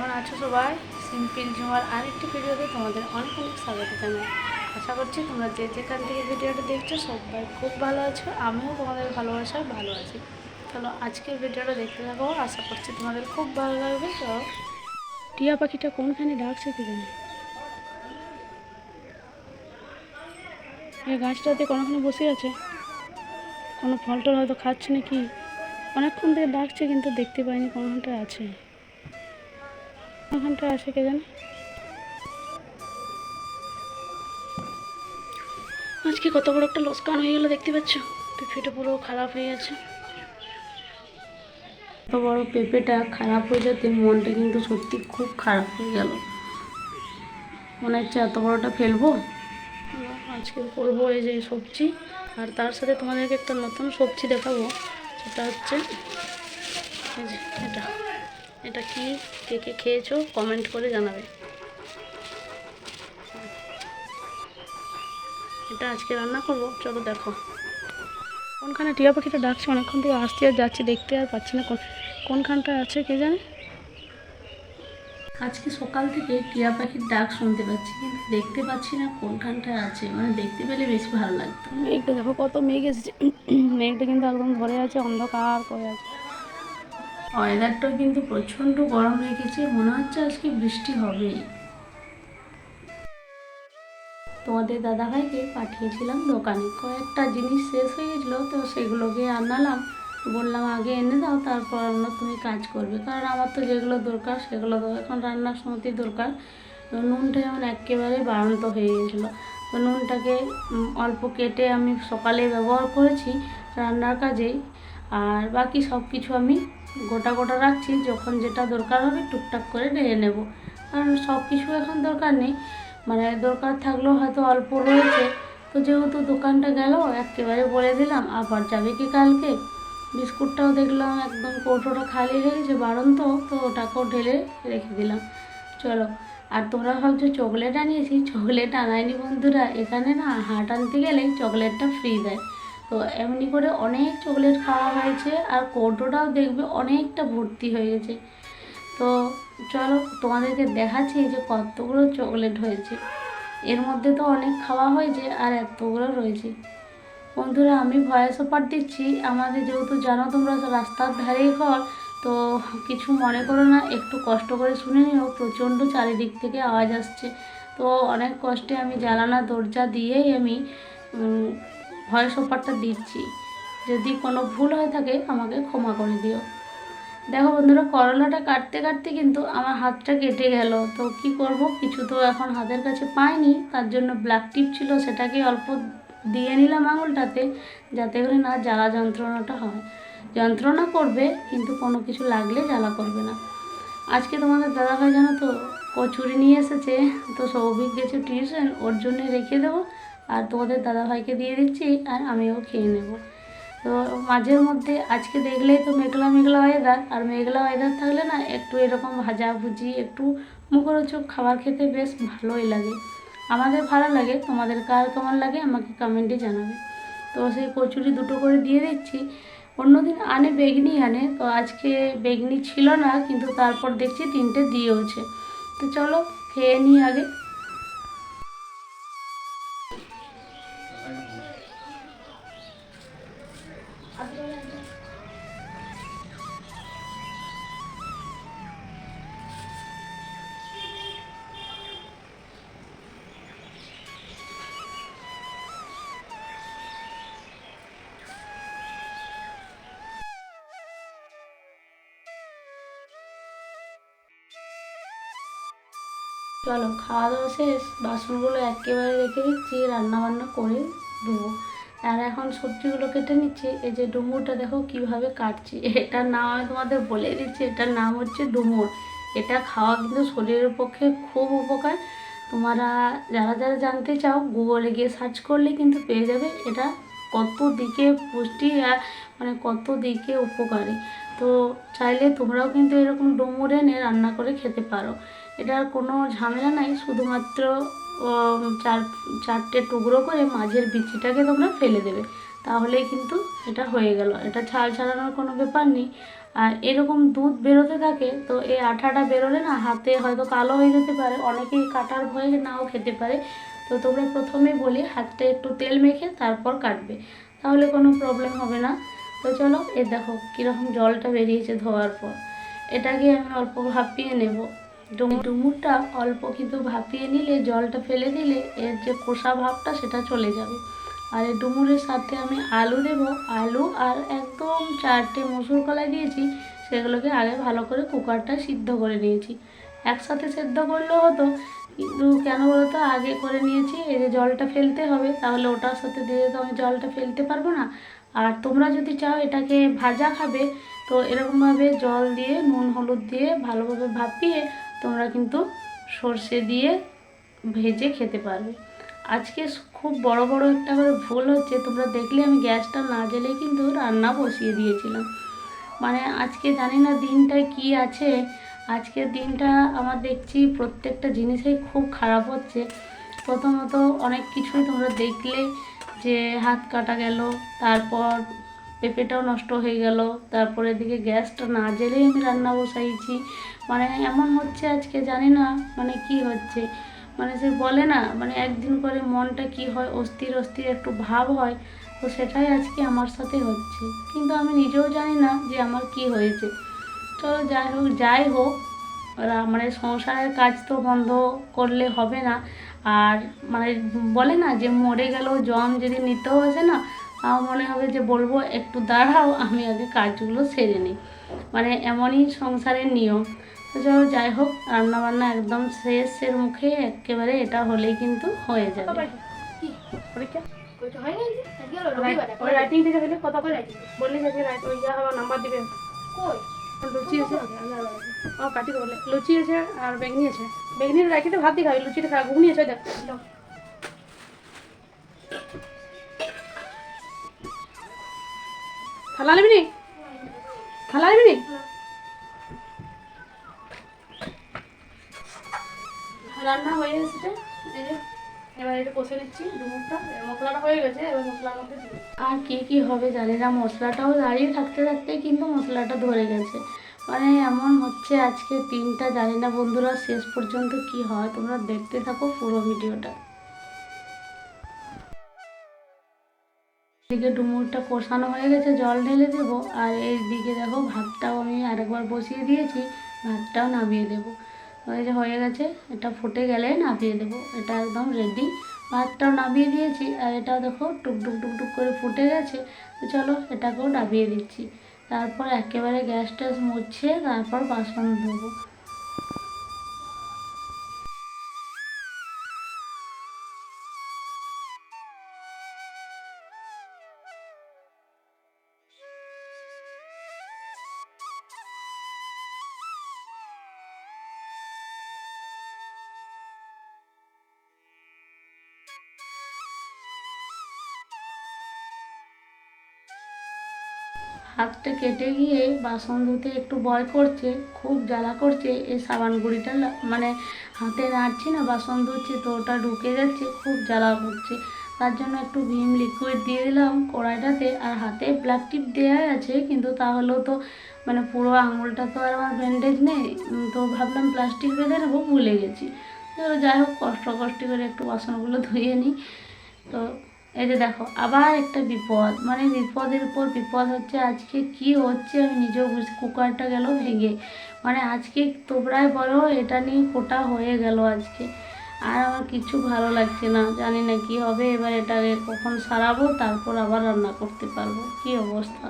কেমন আছো সবাই? সিম্পল ঝুমার আরেকটি ভিডিওতে তোমাদের অনেক অনেক স্বাগত জানাই। আশা করছি তোমরা যে যেখান থেকে ভিডিওটা দেখছ সবাই খুব ভালো আছো, আমিও তোমাদের ভালোবাসায় ভালো আছি। চলো আজকের ভিডিওটা দেখতে থাকো, আশা করছি তোমাদের খুব ভালো লাগবে। তো টিয়া পাখিটা কোনখানে ডাকছে কি জানি? এই গাছটাতে কোনোখানে বসে আছে? কোনো ফল টল হয়তো খাচ্ছে নাকি? অনেকক্ষণ থেকে ডাকছে কিন্তু দেখতে পাইনি কোনখানটায় আছে। কোনখানটায় আসে কে জানে। আজকে কত বড় একটা লোসকান হয়ে গেল দেখতে পাচ্ছ? পেঁপেটা পুরো খারাপ হয়ে গেছে। এত বড় পেঁপেটা খারাপ হয়ে যেতে মনটা কিন্তু সত্যি খুব খারাপ হয়ে গেল। মনে হচ্ছে এত বড়টা ফেলব? আজকে করব এই যে সবজি, আর তার সাথে তোমাদেরকে একটা নতুন সবজি দেখাবো। সেটা হচ্ছে এই যে এটা। এটা কি? কে কে খেয়েছো? কমেন্ট করে জানাবে। এটা আজকে রান্না করব। চলো দেখো। কোনখানে টিয়া পাখিটা ডাকছে? অনেকক্ষণ থেকে আসতে আর যাচ্ছি দেখতে আর পাচ্ছি না। কোন- কোনখানটায় আছে কে জানে? আজকে সকাল থেকে টিয়া পাখির ডাক শুনতে পাচ্ছি, কিন্তু দেখতে পাচ্ছি না কোনখানটায় আছে। মানে দেখতে পেলে বেশ ভালো লাগতো। মেঘটা দেখো, কত মেঘ এসেছে। মেঘটা কিন্তু একদম ধরে আছে, অন্ধকার করে আছে। ওয়েদারটাও কিন্তু প্রচণ্ড গরম রেখেছে মনে হচ্ছে আজকে বৃষ্টি হবেই। তোমাদের দাদাভাইকে পাঠিয়েছিলাম দোকানে, কয়েকটা জিনিস শেষ হয়ে গেছিল, তো সেগুলোকে আনালাম। বললাম, আগে এনে দাও, তারপর অন্য তুমি কাজ করবে। কারণ আমার তো যেগুলো দরকার, সেগুলো তো এখন রান্নার সময়তেই দরকার। নুনটা যেমন একেবারে বাড়ন্ত হয়ে গেছিল। তো নুনটাকে অল্প কেটে আমি সকালে ব্যবহার করেছি রান্নার কাজেই। আর বাকি সব কিছু আমি গোটা গোটা রাখছি, যখন যেটা দরকার হবে টুকটাক করে ঢেলে নেব। কারণ সব কিছু এখন দরকার নেই। মানে দরকার থাকলেও হয়তো অল্প রয়েছে। তো যেহেতু দোকানটা গেল, একেবারে বলে দিলাম, আবার যাবে কি কালকে? বিস্কুটটাও দেখলাম একদম কৌটোটা খালি হয়ে গেছে বারন্ত তো ওটাকেও ঢেলে রেখে দিলাম। চলো, আর তোমরা ভাবছ চকলেট আনিয়েছি? চকলেট আনায়নি বন্ধুরা। এখানে না হাট আনতে গেলে চকলেটটা ফ্রি দেয়। তো এমনি করে অনেক চকলেট খাওয়া হয়েছে আর কৌটোটাও দেখবে অনেকটা ভর্তি হয়ে গেছে। তো চলো তোমাদেরকে দেখাচ্ছি যে কতগুলো চকলেট হয়েছে। এর মধ্যে তো অনেক খাওয়া হয়েছে আর এতগুলো রয়েছে। বন্ধুরা, আমি ভয়েস অফার দিচ্ছি। আমাদের যেহেতু জানো তোমরা রাস্তার ধারেই ঘর, তো কিছু মনে করো না, একটু কষ্ট করে শুনে নিও। প্রচণ্ড চারিদিক থেকে আওয়াজ আসছে। তো অনেক কষ্টে আমি জানালা, দরজা দিয়েই আমি ভয়েস অফারটা দিচ্ছি। যদি কোনো ভুল হয়ে থাকে, আমাকে ক্ষমা করে দিও। দেখো বন্ধুরা, করলাটা কাটতে কাটতে কিন্তু আমার হাতটা কেটে গেল। তো কি করব? কিছু তো এখন হাতের কাছে পাইনি। তার জন্য ব্ল্যাক টিপ ছিল, সেটাকে অল্প দিয়ে নিলাম আঙুলটাতে, যাতে করে না জ্বালা যন্ত্রণাটা হয়। যন্ত্রণা করবে, কিন্তু কোনো কিছু লাগলে জ্বালা করবে না। আজকে তোমাদের দাদাভাই জানো তো, কচুরি নিয়ে এসেছে। তো সৌভিক গেছে টিউশন ওর জন্য রেখে দেবো। আর তোমাদের দাদাভাইকে দিয়ে দিচ্ছি আর আমিও খেয়ে নেব। তো মাঝের মধ্যে আজকে দেখলেই তো মেঘলা মেঘলা ওয়েদার আর মেঘলা ওয়েদার থাকলে না একটু এরকম ভাজা ভুজি, একটু মুখরোচক খাবার খেতে বেশ ভালোই লাগে। আমাদের ভালো লাগে, তোমাদের কার কেমন লাগে আমাকে কমেন্টে জানাবে। তো সেই কচুরি দুটো করে দিয়ে দিচ্ছি। অন্যদিন আনে, বেগনি আনে। তো আজকে বেগনি ছিল না, কিন্তু তারপর দেখছি তিনটে দিয়েওছে। তো চলো খেয়ে নিই আগে। চলো, খাওয়া দাওয়া শেষ, বাসনগুলো একেবারে রেখে দিচ্ছি রান্না বান্না করে দেবো। আর এখন সবজিগুলো কেটে নিচ্ছি, এই যে ডুমুরটা দেখো কীভাবে কাটছি। এটার নাম আমি তোমাদের বলে দিচ্ছি, এটার নাম হচ্ছে ডুমুর। এটা খাওয়া কিন্তু শরীরের পক্ষে খুব উপকার। তোমরা যারা যারা জানতে চাও, গুগলে গিয়ে সার্চ করলে কিন্তু পেয়ে যাবে। এটা কত দিকে পুষ্টি আর মানে কত দিকে উপকারী। তো চাইলে তোমরাও কিন্তু এরকম ডুমুর এনে রান্না করে খেতে পারো। এটার কোনো ঝামেলা নাই, শুধুমাত্র চার, চারটে টুকরো করে মাঝের বিচিটাকে তোমরা ফেলে দেবে। তাহলেই কিন্তু এটা হয়ে গেল। এটা ছাল ছাড়ানোর কোনো ব্যাপার নেই। আর এরকম দুধ বেরোতে থাকে, তো এই আঠাটা বেরোলে না, হাতে হয়তো কালো হয়ে যেতে পারে। অনেকেই কাটার ভয়ে নাও খেতে পারে। তো তোমরা প্রথমেই বলি, হাতটা একটু তেল মেখে তারপর কাটবে। তাহলে কোনো প্রবলেম হবে না। তো চলো, এ দেখো কীরকম জলটা বেরিয়েছে ধোয়ার পর। এটাকে আমি অল্প ভাপিয়ে নেব। ডুমুরটা অল্প কিন্তু ভাপিয়ে নিলে, জলটা ফেলে দিলে এর যে কষা ভাবটা সেটা চলে যাবে। আর এই ডুমুরের সাথে আমি আলু দেবো। আলু আর একদম চারটে মসুর কলাই দিয়েছি, সেগুলোকে আগে ভালো করে কুকারটা সিদ্ধ করে নিয়েছি। একসাথে সেদ্ধ করলেও হতো, কিন্তু কেন বলতো, আগে করে নিয়েছি, এই যে জলটা ফেলতে হবে, তাহলে ওটার সাথে দিয়ে তো আমি জলটা ফেলতে পারব না। আর তোমরা যদি চাও এটাকে ভাজা খাবে, তো এরকমভাবে জল দিয়ে, নুন, হলুদ দিয়ে ভালোভাবে ভাপিয়ে তোমরা কিন্তু সর্ষে দিয়ে ভেজে খেতে পারবে। আজকে খুব বড় বড় একটা করে ভুল হচ্ছে, তোমরা দেখলে আমি গ্যাসটা না জ্বেলে কিন্তু রান্না বসিয়ে দিয়েছিলাম। মানে আজকে জানি না দিনটায় কি আছে, আজকের দিনটা আমার দেখছি প্রত্যেকটা জিনিসেই খুব খারাপ হচ্ছে। প্রথমত অনেক কিছুই তোমরা দেখলে যে হাত কাটা গেল, তারপর পেঁপেটাও নষ্ট হয়ে গেল। তারপরে এদিকে গ্যাসটা না জ্বেলেই আমি রান্না বসাইছি। মানে এমন হচ্ছে আজকে জানি না মানে কি হচ্ছে? মানে সে বলে না মানে একদিন করে মনটা কি হয়, অস্থির অস্থির একটু ভাব হয়, তো সেটাই আজকে আমার সাথে হচ্ছে। কিন্তু আমি নিজেও জানি না যে আমার কি হয়েছে। চলো যাই হোক যাই হোক মানে সংসারের কাজ তো বন্ধ করলে হবে না। আর মানে বলে না যে মরে গেলেও জম যদি নিতেও আসে না আমার মনে হবে যে বলব একটু দাঁড়াও আমি আগে কাজগুলো সেরে নিই। মানে এমনই সংসারের নিয়ম। তো চলো যাই হোক রান্নাবান্না একদম শেষের মুখে একেবারে এটা হলেই কিন্তু হয়ে যাবে। লুচি আছে। আর বেগনি আছে। বেগনির রাখিতে ভাত দিয়ে খাবি। লুচিটা ঘুগনি আছে দেখ। থালা নেবি নি থালা নেবি নি রান্না হয়ে এসেছে এই যে এবার এটা কষে নিচ্ছি ডুমুরটা মশলাটা হয়ে গেছে এবার মশলার মধ্যে আর কি কি হবে জানি না মশলাটাও দাঁড়িয়ে থাকতে থাকতে কিন্তু মশলাটা ধরে গেছে। মানে এমন হচ্ছে আজকে দিনটা জানি না বন্ধুরা শেষ পর্যন্ত কি হয় তোমরা দেখতে থাকো পুরো ভিডিওটা। এদিকে ডুমুরটা কষানো হয়ে গেছে, জল ঢেলে দেবো। আর এই দিকে দেখো ভাতটাও আমি আরেকবার বসিয়ে দিয়েছি, ভাতটাও নামিয়ে দেবো। ওই যে হয়ে গেছে, এটা ফুটে গেলে নামিয়ে দেবো। এটা একদম রেডি ভাতটাও নামিয়ে দিয়েছি, আর এটা দেখো টুক টুক টুক টুক করে ফুটে গেছে। তো চলো এটাকেও নামিয়ে দিচ্ছি। তারপর একেবারে গ্যাস ট্যাস মুছে তারপর বাসন ধোবো। হাতটা কেটে গিয়ে বাসন ধুতে একটু ভয় করছে, খুব জ্বালা করছে, এই সাবান গুঁড়িটা মানে হাতে নাড়ছি না, বাসন ধুচ্ছি তো ওটা ঢুকে যাচ্ছে, খুব জ্বালা করছে। তার জন্য একটু ভিম লিকুইড দিয়ে দিলাম কড়াইটাতে, আর হাতে ব্ল্যাক টিপ দেওয়াই আছে, কিন্তু তাহলেও তো মানে পুরো আঙুলটা তো আর আমার ব্যান্ডেজ নেই তো ভাবলাম প্লাস্টিক বেঁধে নেব, ভুলে গেছি। যাই হোক, কষ্ট কষ্ট করে একটু বাসনগুলো ধুয়ে নিই। তো এই যে দেখো, আবার একটা বিপদ। মানে বিপদের উপর বিপদ হচ্ছে, আজকে কি হচ্ছে আমি নিজেও বুঝি, কুকারটা গেল ভেঙে। মানে আজকে তোমরাই বলো, এটা নিয়ে কোটা হয়ে গেল আজকে। আর আমার কিছু ভালো লাগছে না, জানি না কি হবে, এবার এটাকে কখন সারাবো, তারপর আবার রান্না করতে পারব। কি অবস্থা?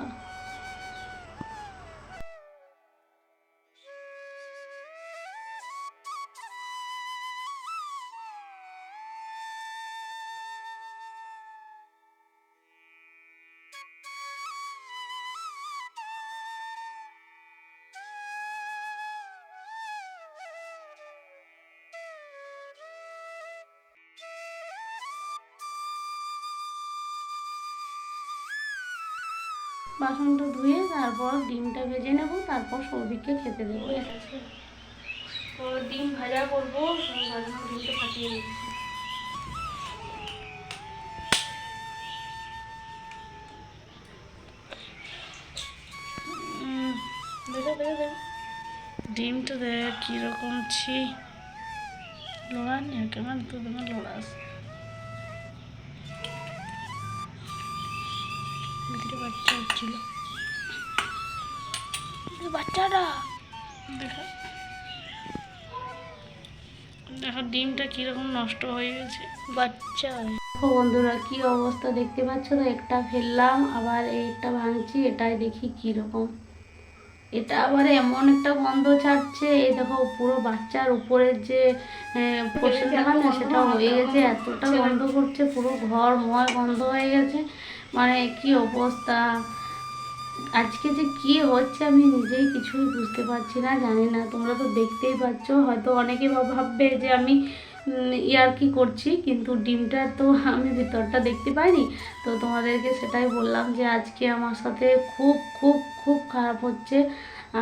বাসনটা ধুয়ে তারপর ডিমটা ভেজে নেব তারপর সৌভিককে খেতে দেবো। তো ডিম ভাজা করব ভাজানো ডিমটা ফাটিয়ে নিচ্ছি। ডিমটা দেখ কীরকম ছি। লোড়া নিয়ে কেমন তো তোমার লোড়া আছে। ভিতরে বাচ্চা হচ্ছিল বাচ্চাটা? দেখো। দেখো ডিমটা কীরকম নষ্ট হয়ে গেছে। বাচ্চা। বন্ধুরা কি অবস্থা দেখতে পাচ্ছ? তো একটা ফেললাম আবার একটা ভাঙছি এটাই দেখি কি রকম এটা আবার এমন একটা গন্ধ ছাড়ছে এই দেখো পুরো বাচ্চার উপরের যে পোর্শনটা হয় না সেটা হয়ে গেছে এতটা গন্ধ করছে পুরো ঘর ময় গন্ধ হয়ে গেছে। মানে কি অবস্থা? আজকে যে কি হচ্ছে আমি নিজেই কিছুই বুঝতে পারছি না, জানি না। তোমরা তো দেখতেই পাচ্ছ, হয়তো অনেকে ভাববে যে আমি ইয়ার কি করছি, কিন্তু ডিমটার তো আমি ভিতরটা দেখতে পাইনি। তো তোমাদেরকে সেটাই বললাম যে আজকে আমার সাথে খুব খুব খুব খারাপ হচ্ছে।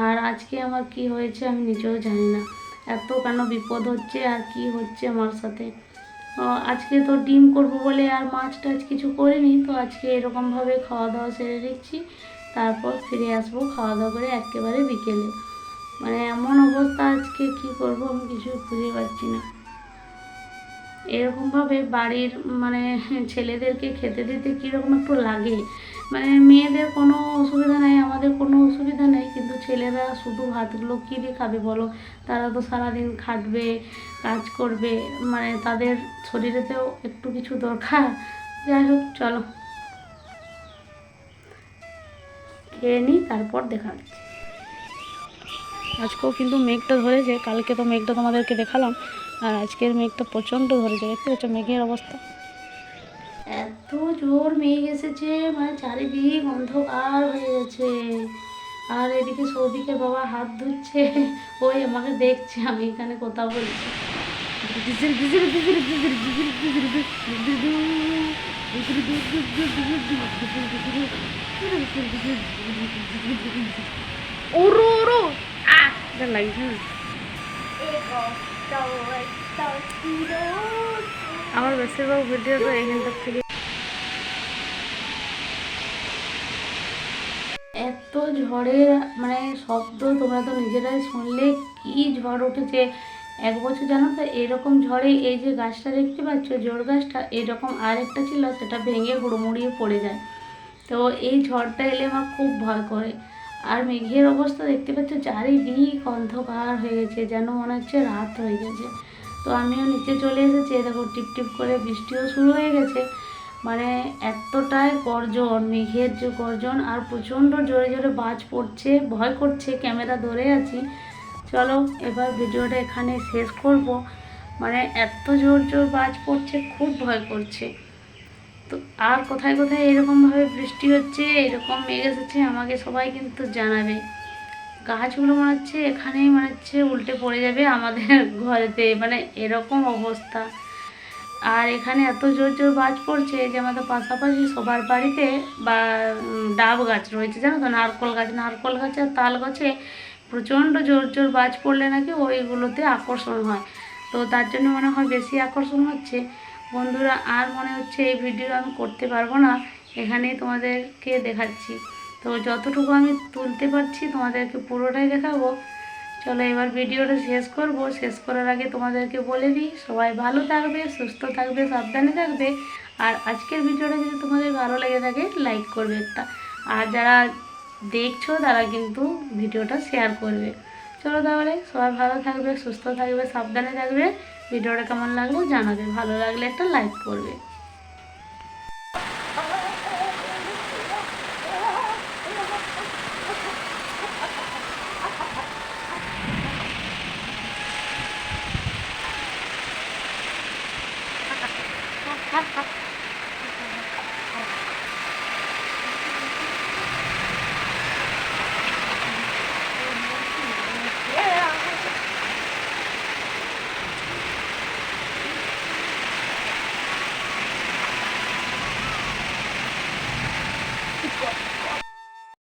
আর আজকে আমার কি হয়েছে আমি নিজেও জানি না। এত কেন বিপদ হচ্ছে আর কি হচ্ছে আমার সাথে? আজকে তো ডিম করব বলে আর মাছ টাছ কিছু করিনি, তো আজকে এরকমভাবে খাওয়া দাওয়া সেরে দিচ্ছি তারপর ফিরে আসব খাওয়া দাওয়া করে একেবারে বিকেলে। মানে এমন অবস্থা আজকে, কি করব আমি কিছু খুঁজে পাচ্ছি না। এরকমভাবে বাড়ির মানে ছেলেদেরকে খেতে দিতে কীরকম একটু লাগে? মানে মেয়েদের কোনো অসুবিধা নেই, আমাদের কোনো ছেলেরা শুধু ভাতগুলো কী দিয়ে খাবে বলো? তারা তো সারাদিন খাটবে, কাজ করবে মানে তাদের শরীরেতেও একটু কিছু দরকার। যাই হোক, চলো। খেয়ে নিই তারপর দেখা হচ্ছে। আজকেও কিন্তু মেঘটা ধরেছে, কালকে তো মেঘটা তোমাদেরকে দেখালাম। আর আজকের মেঘটা প্রচণ্ড ধরেছে, দেখতে পাচ্ছ মেঘের অবস্থা। এত জোর মেঘ এসেছে মানে চারিদিক অন্ধকার হয়ে গেছে। আর এদিকে সৌদিকে বাবা হাত ধুচ্ছে ওই আমাকে দেখছে আমি এখানে কথা বলছি ওরো ওরো আহ লাগছে না আমার বেশিরভাগ ভিডিও তো এখানটার থেকে এত ঝড়ের মানে শব্দ তোমরা তো নিজেরাই শুনলে, কি ঝড় উঠেছে? এক বছর জানো তো, এরকম ঝড়ে এই যে গাছটা দেখতে পাচ্ছ, জোর গাছটা, এরকম আরেকটা ছিল, সেটা ভেঙে হুড়মুড়িয়ে পড়ে যায়। তো এই ঝড়টা এলে আমার খুব ভয় করে। আর মেঘের অবস্থা দেখতে পাচ্ছ, চারিদিক অন্ধকার হয়ে গেছে, যেন মনে হচ্ছে রাত হয়ে গেছে। তো আমিও নিচে চলে এসেছি দেখো টিপ টিপ করে বৃষ্টিও শুরু হয়ে গেছে। মানে এতটাই গর্জন, মেঘের যে গর্জন আর প্রচণ্ড জোরে জোরে বাজ পড়ছে, ভয় করছে, ক্যামেরা ধরে আছি। চলো, এবার ভিডিওটা এখানে শেষ করব। মানে এত জোর জোর বাজ পড়ছে, খুব ভয় করছে। তো আর কোথায় কোথায় এরকমভাবে বৃষ্টি হচ্ছে, এরকম মেঘ এসেছে, আমাকে সবাই কিন্তু জানাবে। গাছগুলো মনে হচ্ছে এখানেই মনে হচ্ছে উল্টে পড়ে যাবে আমাদের ঘরেতে মানে এরকম অবস্থা। আর এখানে এত জোর জোর বাজ পড়ছে যে আমাদের পাশাপাশি সবার বাড়িতে বা ডাব গাছ রয়েছে, জানো তো? নারকল গাছ, নারকল গাছে আর তাল গাছে প্রচণ্ড জোর জোর বাজ পড়লে নাকি ওইগুলোতে আকর্ষণ হয়। তো তার জন্য মনে হয় বেশি আকর্ষণ হচ্ছে। বন্ধুরা, আর মনে হচ্ছে এই ভিডিও আমি করতে পারব না। এখানেই তোমাদেরকে দেখাচ্ছি। তো যতটুকু আমি তুলতে পারছি, তোমাদেরকে পুরোটাই দেখাবো। চলো এবার ভিডিওটা শেষ করব। শেষ করার আগে তোমাদেরকে বলে দিই, সবাই ভালো থাকবে, সুস্থ থাকবে, সাবধানে থাকবে। আর আজকের ভিডিওটা যদি তোমাদের ভালো লেগে থাকে লাইক করবে একটা। আর যারা দেখছ, তারা কিন্তু ভিডিওটা শেয়ার করবে। চলো তাহলে, সবাই ভালো থাকবে, সুস্থ থাকবে, সাবধানে থাকবে। ভিডিওটা কেমন লাগল জানাবে, ভালো লাগলে একটা লাইক করবে।